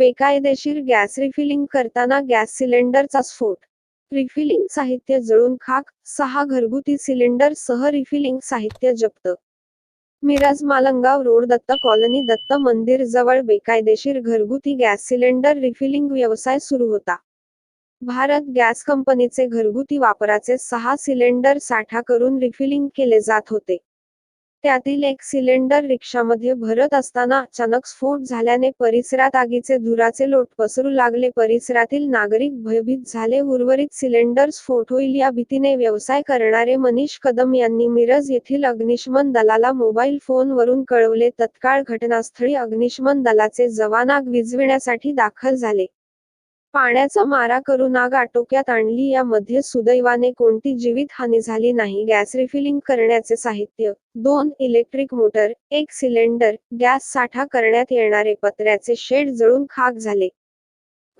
बेकायदेशीर gas refilling करताना gas सिलेंडरचा स्फोट. रिफिलिंग साहित्य जळून खाक सहा घरगुती सिलेंडर सह रिफिलिंग साहित्य जप्त. मिराज मालंगाव रोड दत्त कॉलनी दत्त मंदिर जवळ बेकायदेशीर घरगुती गॅस सिलेंडर रिफिलिंग व्यवसाय सुरू होता. भारत गॅस कंपनीचे घरगुती वापराचे सहा सिलेंडर साठा करून रिफिलिंग केले जात होते. त्यातील एक सिलेंडर रिक्षामध्ये भरत असताना अचानक स्फोट झाल्याने परिसरात आगीचे धुराचे लोट पसरू लागले. परिसरातील नागरिक भयभीत झाले. उर्वरित सिलेंडर स्फोट होईल या भीतीने व्यवसाय करणारे मनीष कदम यांनी मिरज येथील अग्निशमन दलाला मोबाईल फोनवरून कळवले. तत्काळ घटनास्थळी अग्निशमन दलाचे जवान आग विझविण्यासाठी दाखल झाले. पाण्याचा मारा करून आग आटोक्यात आणली यामध्ये सुदैवाने कोणती जीवितहानी झाली नाही. गॅस रिफिलिंग करण्याचे साहित्य दोन इलेक्ट्रिक मोटर एक सिलेंडर गॅस साठा करण्यात येणारे पत्र्याचे शेड जळून खाक झाले.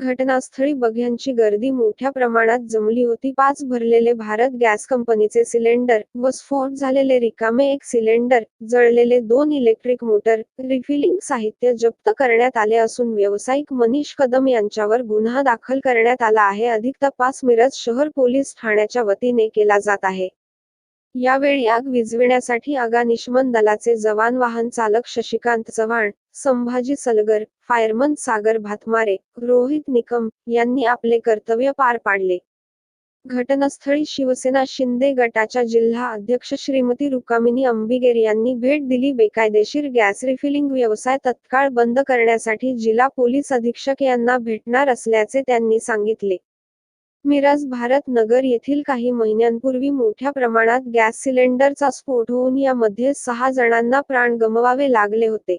घटनास्थळी बघ्यांची गर्दी मोठ्या प्रमाणात जमली होती. पाच भरलेले भारत गॅस कंपनीचे सिलेंडर व स्फोट झालेले रिकामे एक सिलेंडर जळलेले दोन इलेक्ट्रिक मोटर रिफिलिंग साहित्य जप्त करण्यात आले असून व्यावसायिक मनीष कदम यांच्यावर गुन्हा दाखल करण्यात आला आहे. अधिक तपास मिरज शहर पोलीस ठाण्याच्या वतीने केला जात आहे. यावेळी आग विझविण्यासाठी अग्निशमन दलाचे जवान वाहन चालक शशिकांत चव्हाण संभाजी सलगर फायरमन सागर भातमारे रोहित निकम यांनी आपले कर्तव्य पार पाडले. घटनास्थळी शिवसेना शिंदे गटाच्या जिल्हा अध्यक्ष श्रीमती रुकामिनी अंबिगेर यांनी भेट दिली. बेकायदेशीर गॅस रिफिलिंग व्यवसाय तत्काळ बंद करण्यासाठी जिल्हा पोलीस अधीक्षक यांना भेटणार असल्याचे त्यांनी सांगितले. मिराज भारत नगर येथील काही महिन्यांपूर्वी मोठ्या प्रमाणात गॅस सिलेंडरचा स्फोट होऊन यामध्ये सहा जणांना प्राण गमवावे लागले होते.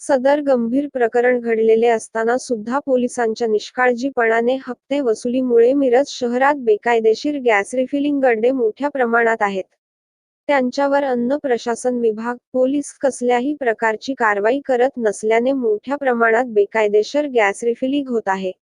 सदर गंभीर प्रकरण घडलेले असताना सुद्धा पोलिसांच्या निष्काळजीपणाने हप्ते वसुलीमुळे मिरज शहरात बेकायदेशीर गॅस रिफिलिंग गड्डे मोठ्या प्रमाणात आहेत. त्यांच्यावर अन्न प्रशासन विभाग पोलीस कसल्याही प्रकारची कारवाई करत नसल्याने मोठ्या प्रमाणात बेकायदेशीर गॅस रिफिलिंग होत आहे.